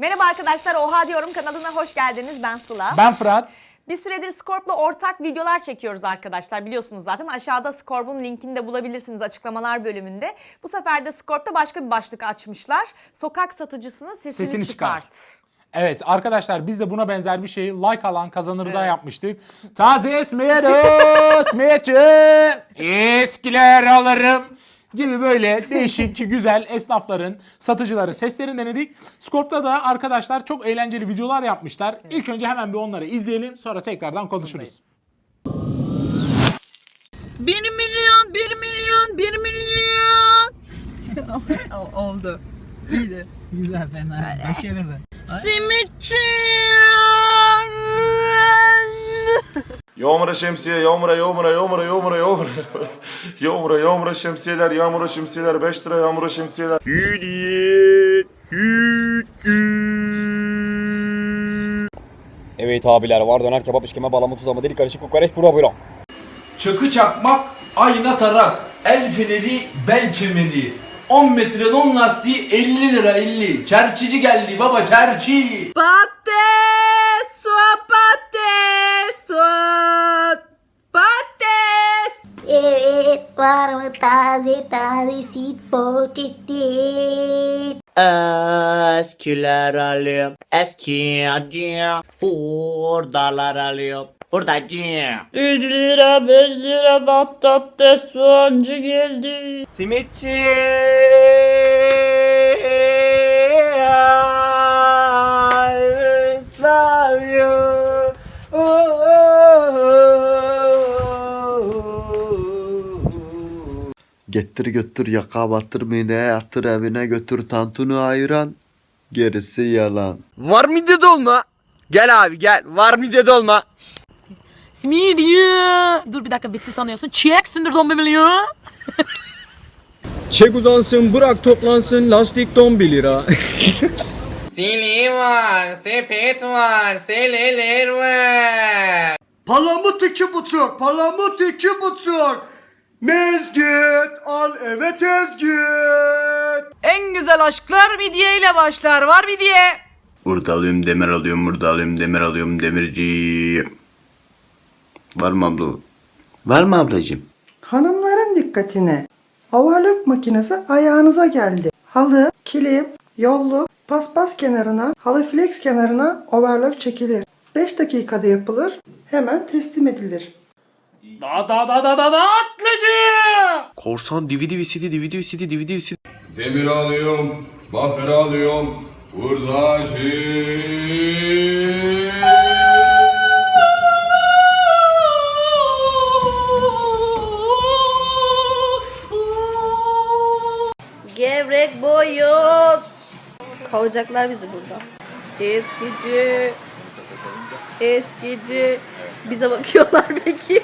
Merhaba arkadaşlar, Oha Diyorum kanalına hoş geldiniz. Ben Sıla. Ben Fırat. Bir süredir Scorp'la ortak videolar çekiyoruz arkadaşlar. Biliyorsunuz zaten aşağıda Scorp'un linkini de bulabilirsiniz açıklamalar bölümünde. Bu sefer de Scorp'ta başka bir başlık açmışlar. Sokak satıcısının sesini, Sesini çıkart. çıkart. Evet arkadaşlar biz de buna benzer bir şeyi like alan kazanırda yapmıştık. Taze esmeyerim, esmeyeci, eskiler alırım gibi böyle değişik, güzel esnafların, satıcıların seslerini denedik. Scorp'ta da arkadaşlar çok eğlenceli videolar yapmışlar. İlk önce hemen bir onları izleyelim sonra tekrardan konuşuruz. 1 milyon, 1 milyon, 1 milyon. Oldu. İyiydi. Güzel fena. Başarılı. Simitçi. Yağmura şemsiye, yağmura, yağmura, yağmura, yağmura, yağmura. yağmura, yağmura şemsiyeler, yağmura şemsiyeler, 5 lira yağmura şemsiyeler. Evet abiler var döner kebap işkeme bağlama tuz ama deli karışık kokoreç bura buyurun. Çakı çakmak, ayna tarak, el feneri, bel kemeri. 10 metre non lastiği 50 lira 50. Çerçici geldi baba çerçi. Patates, taze sweet potato? Eskiler alıyorum. Eski acı. Hurdalar alıyorum. Hurdacı. 3 lira, 5 lira patates, soğancı geldi. Simitçi. Getir götür yaka batır mine atır evine götür tantunu ayıran gerisi yalan. Var mı dedi olma? Gel abi gel. Var mı dedi olma? Similya. Dur bir dakika bitti sanıyorsun. Çek sindir don bir milyon. Çek uzansın bırak toplansın lastik don 1 lira. Sili var, sepet var, seleler var. Palamut iki buçuk, palamut iki buçuk. Mezgit, al eve tezgit. En güzel aşklar bir diye ile başlar. Var bir diye. Burada alıyorum demir alıyorum, burada alıyorum demir alıyorum demirci. Var mı abla? Var mı ablacığım? Hanımların dikkatine. Overlock makinesi ayağınıza geldi. Halı, kilim, yolluk, paspas kenarına, halı flex kenarına overlock çekilir. 5 dakikada yapılır, hemen teslim edilir. Da da da da da da atlıcı! Korsan DVD VCD DVD VCD DVD VCD. Demir alıyorum, bakır alıyorum, hurdacı. Gevrek boyoz. Kovacaklar bizi burada. Eskici. Eskici. Bize bakıyorlar peki.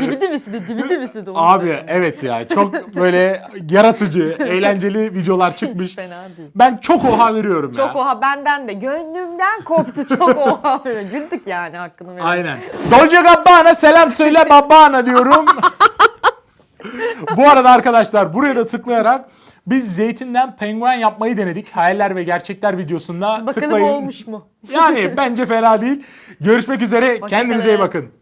Dividi misidi, dividi misidi. onu Abi evet ya çok böyle yaratıcı, eğlenceli videolar çıkmış. Hiç fena değil. Ben çok oha veriyorum ya. Çok oha benden de gönlümden koptu çok oha. Güldük yani hakkını verelim. Aynen. Dolce Gabbana selam söyle babana diyorum. Bu arada arkadaşlar buraya da tıklayarak biz zeytinden penguen yapmayı denedik. Hayaller ve gerçekler videosunda Bakalım tıklayın. olmuş mu? Yani bence fena değil. Görüşmek üzere. Kendinize iyi üzere. bakın.